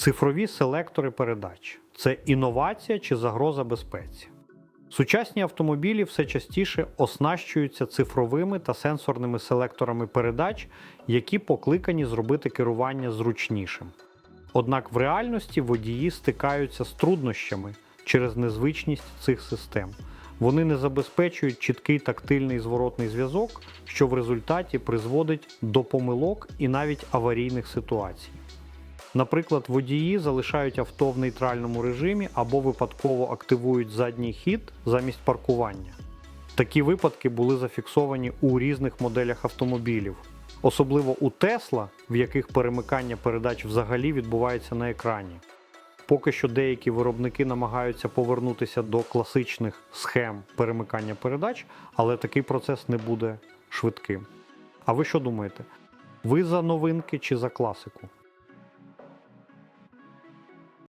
Цифрові селектори передач це інновація чи загроза безпеці. Сучасні автомобілі все частіше оснащуються цифровими та сенсорними селекторами передач, які покликані зробити керування зручнішим. Однак в реальності водії стикаються з труднощами через незвичність цих систем. Вони не забезпечують чіткий тактильний зворотний зв'язок, що в результаті призводить до помилок і навіть аварійних ситуацій. Наприклад, водії залишають авто в нейтральному режимі або випадково активують задній хід замість паркування. Такі випадки були зафіксовані у різних моделях автомобілів, особливо у Тесла, в яких перемикання передач взагалі відбувається на екрані. Поки що деякі виробники намагаються повернутися до класичних схем перемикання передач, але такий процес не буде швидким. А ви що думаєте? Ви за новинки чи за класику?